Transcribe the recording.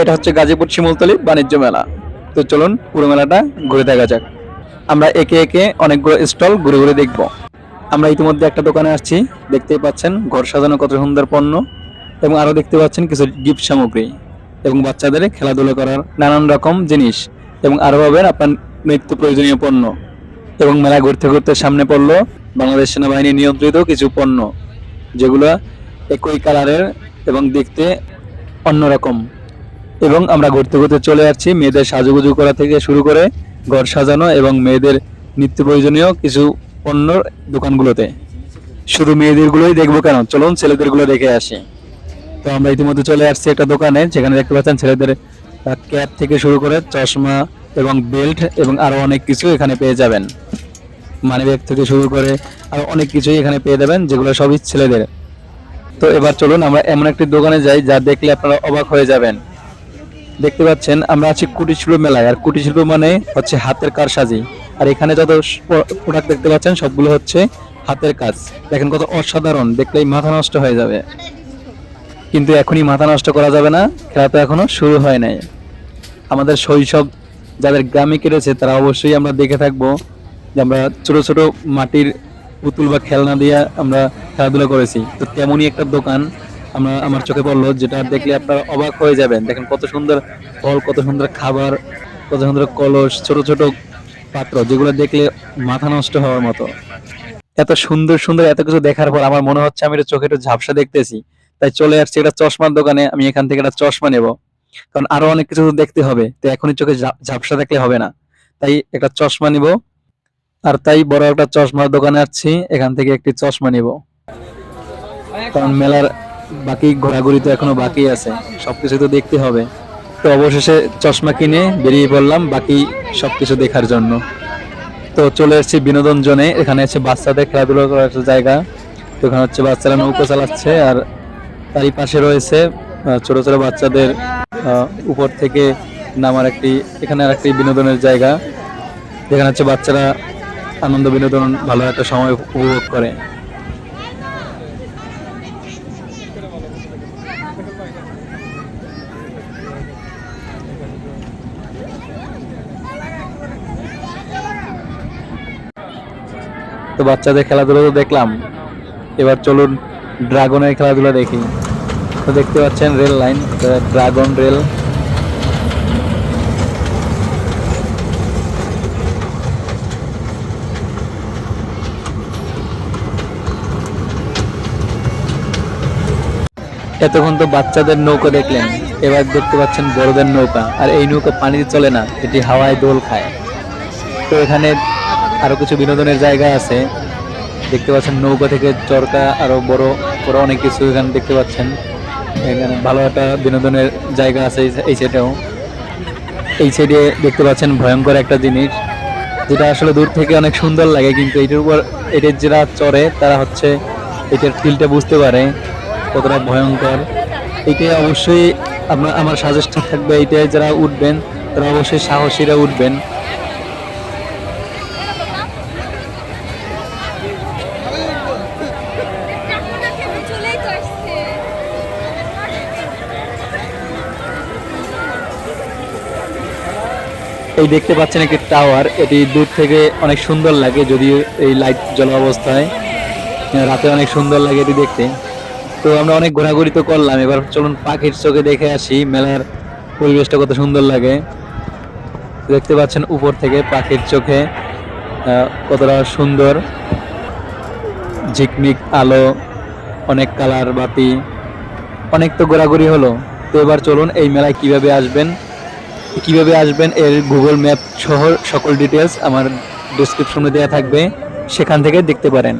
এটা হচ্ছে গাজীপুর শিমুলতলি বাণিজ্য মেলা। তো চলুন পুরো মেলাটা ঘুরে দেখা যাক। আমরা একে একে অনেকগুলো স্টল ঘুরে ঘুরে দেখব। আমরা ইতিমধ্যে একটা দোকানে আসছি, দেখতেই পাচ্ছেন ঘর সাজানো কত সুন্দর পণ্য এবং আরও দেখতে পাচ্ছেন কিছু গিফট সামগ্রী এবং বাচ্চাদের খেলাধুলা করার নানান রকম জিনিস এবং আরও পাবেন আপনার নিত্য প্রয়োজনীয় পণ্য এবং মেলা ঘুরতে ঘুরতে সামনে পড়ল বাংলাদেশ সেনাবাহিনী নিয়ন্ত্রিত কিছু পণ্য, যেগুলো একই কালারের এবং দেখতে অন্যরকম। এবং আমরা ঘুরতে ঘুরতে চলে যাচ্ছি। মেয়েদের সাজুগুজু করা থেকে শুরু করে ঘর সাজানো এবং মেয়েদের নিত্য প্রয়োজনীয় কিছু পণ্যর দোকানগুলোতে। শুধু মেয়েদের গুলোই দেখব কেন? চলুন ছেলেদেরগুলো দেখে আসি। তো আমরা ইতিমধ্যে চলে আসছি একটা দোকানে, যেখানে দেখতে পাচ্ছেন ছেলেদের ক্যাপ থেকে শুরু করে চশমা এবং বেল্ট এবং আরও অনেক কিছু এখানে পেয়ে যাবেন। মানি ব্যাগ থেকে শুরু করে আরও অনেক কিছুই এখানে পেয়ে যাবেন, যেগুলো সবই ছেলেদের। তো এবার চলুন আমরা এমন একটি দোকানে যাই, যা দেখলে আপনারা অবাক হয়ে যাবেন। দেখতে পাচ্ছেন, আমরা আছি কুটির শিল্প মেলায়। আর কুটির শিল্প মানে হচ্ছে হাতের কারসাজি আর এখানে যত প্রোডাক্ট দেখতে পাচ্ছেন, সবগুলো হচ্ছে হাতের কাজ। দেখেন কত অসাধারণ, দেখলেই মাথা নষ্ট হয়ে যাবে। কিন্তু এখনই মাথা নষ্ট করা যাবে না, খেলা তো এখনও শুরু হয় নাই। আমাদের শৈশব যাদের গ্রামে কেটেছে, তারা অবশ্যই আমরা দেখে থাকব যে আমরা ছোট ছোট মাটির পুতুল বা খেলনা দিয়ে আমরা খেলাধুলা করেছি। তো তেমনই একটা দোকান আমরা আমার চোখে পড়ল যেটা দেখলে আপনারা অবাক হয়ে যাবেন। দেখেন কত সুন্দর ফল, কত সুন্দর খাবার, কত সুন্দর কলস, ছোট ছোট পাত্র যেগুলো দেখলে মাথা নষ্ট হওয়ার মতো। এত সুন্দর সুন্দর এত কিছু দেখার পর আমার মনে হচ্ছে আমি এটা চোখে একটু ঝাপসা দেখতেছি। তাই চলে আসছি একটা চশমার দোকানে, আমি এখান থেকে একটা চশমা নেব। কারণ আরও অনেক কিছু দেখতে হবে, তো এখনই চোখে ঝাপ- ঝাপসা দেখলে হবে না। তাই একটা চশমা নিব। আর তাই বড় একটা চশমার দোকানে আসছি, এখান থেকে একটি চশমা নিব। কারণ মেলার বাকি ঘোরাঘুরি তো এখনও বাকি আছে, সবকিছু তো দেখতে হবে। তো অবশেষে চশমা কিনে বেরিয়ে পড়লাম বাকি সবকিছু দেখার জন্য। তো চলে এসেছি বিনোদন জোনে, এখানে হচ্ছে বাচ্চাদের খেলাধুলা করার জায়গা। তো এখানে হচ্ছে বাচ্চারা নৌকো চালাচ্ছে আর তারই পাশে রয়েছে ছোট ছোট বাচ্চাদের উপর থেকে নামার একটি, এখানে আর একটি বিনোদনের জায়গা। যেখানে হচ্ছে বাচ্চারা আনন্দ বিনোদন, ভালো একটা সময় উপভোগ করে। তো বাচ্চাদের খেলাধুলা তো দেখলাম। এবার চলুন ড্রাগনের খেলাধুলা দেখি। তো দেখতে পাচ্ছেন রেল লাইন ড্রাগন রেল। এতক্ষণ তো বাচ্চাদের নৌকা দেখলেন, এবার দেখতে পাচ্ছেন বড়দের নৌকা। আর এই নৌকা পানিতে চলে না, এটি হাওয়ায় দোল খায়। তো এখানে আরও কিছু বিনোদনের জায়গা আছে। দেখতে পাচ্ছেন নৌকা থেকে চরকা, আরও বড় বড় অনেক কিছু এখানে দেখতে পাচ্ছেন। এখানে ভালো একটা বিনোদনের জায়গা আছে এই- সাইডেও এই সাইডে দেখতে পাচ্ছেন ভয়ঙ্কর একটা জিনিস, যেটা আসলে দূর থেকে অনেক সুন্দর লাগে, কিন্তু এটার উপর এটার যারা চড়ে, তারা হচ্ছে এটার ফিলটা বুঝতে পারে কতটা ভয়ঙ্কর। এটাই অবশ্যই আপনার আমার সাজেস্ট থাকবে এইটাই যারা উঠবেন, তারা অবশ্যই সাহসীরা উঠবেন। এই দেখতে পাচ্ছেন একটি টাওয়ার। এটি দূর থেকে অনেক সুন্দর লাগে যদিও এই লাইট জ্বলা অবস্থায় রাতে অনেক সুন্দর লাগে এটি দেখতে। তো আমরা অনেক ঘোরাঘুরি তো করলাম। এবার চলুন পাখির চোখে দেখে আসি মেলার পরিবেশটা কত সুন্দর লাগে। দেখতে পাচ্ছেন উপর থেকে পাখির চোখে কতটা সুন্দর। ঝিকমিক, আলো, অনেক কালার, বাতি। অনেক তো ঘোরাঘুরি হলো। তো এবার চলুন এই মেলায় কীভাবে আসবেন কীভাবে আসবেন এর গুগল ম্যাপ সহ সকল ডিটেলস আমার ডিসক্রিপশনে দেওয়া থাকবে। সেখান থেকে দেখতে পারেন।